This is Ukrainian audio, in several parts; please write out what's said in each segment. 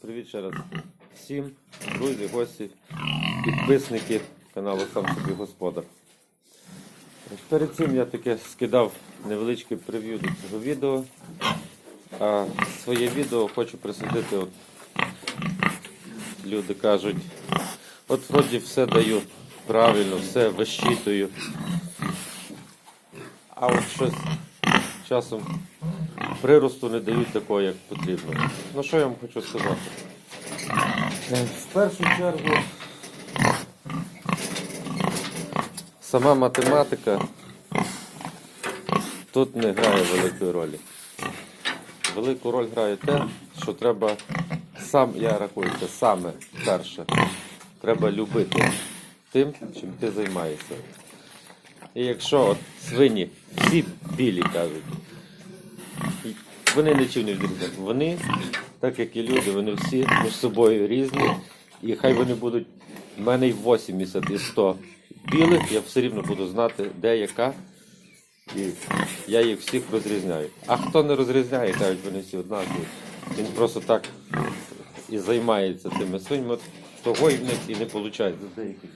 Привіт ще раз всім, друзі, гості, підписники каналу Сам собі Господар. Перед цим я таке скидав невеличке прев'ю до цього відео. А своє відео хочу присвятити. От, люди кажуть, от вроді все даю правильно, все вищитую. А от щось часом приросту не дають такого, як потрібно. Ну що я вам хочу сказати? Е, В першу чергу сама математика тут не грає великої ролі. Велику роль грає те, що треба сам, я рахую, це саме перше. Треба любити тим, чим ти займаєшся. І якщо от свині всі білі кажуть, вони нічим не відрізняють. Вони, так як і люди, вони всі між собою різні. І хай вони будуть, в мене й 80 і 100 білих, я все рівно буду знати, де яка. І я їх всіх розрізняю. А хто не розрізняє, кажуть, вони всі однакові. Він просто так і займається тими свиньми. Того і в них і не виходить. Деяких.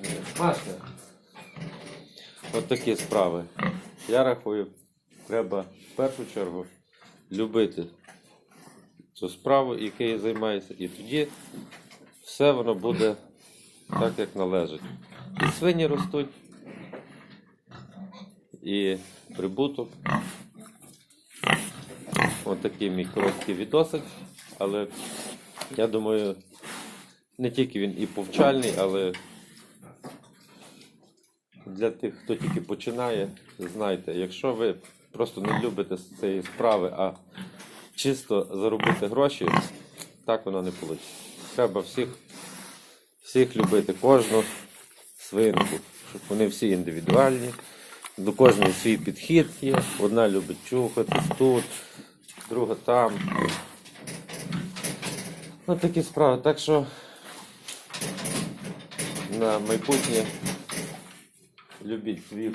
От такі справи. Я рахую, треба в першу чергу любити цю справу, якою займається, і тоді все воно буде так, як належить. І свині ростуть, і прибуток. Ось такий мій короткий відосик, але я думаю, не тільки він і повчальний, але для тих, хто тільки починає, знайте, якщо ви просто не любите цієї справи, а чисто заробити гроші, так воно не вийде. Треба всіх, всіх любити, кожну свинку, щоб вони всі індивідуальні. До кожної свій підхід є. Одна любить чухатись тут, друга там. Ось такі справи. Так що на майбутнє любіть своїх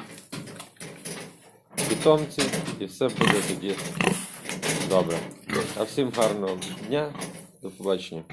питомців і все буде тоді добре. А всім гарного дня, до побачення.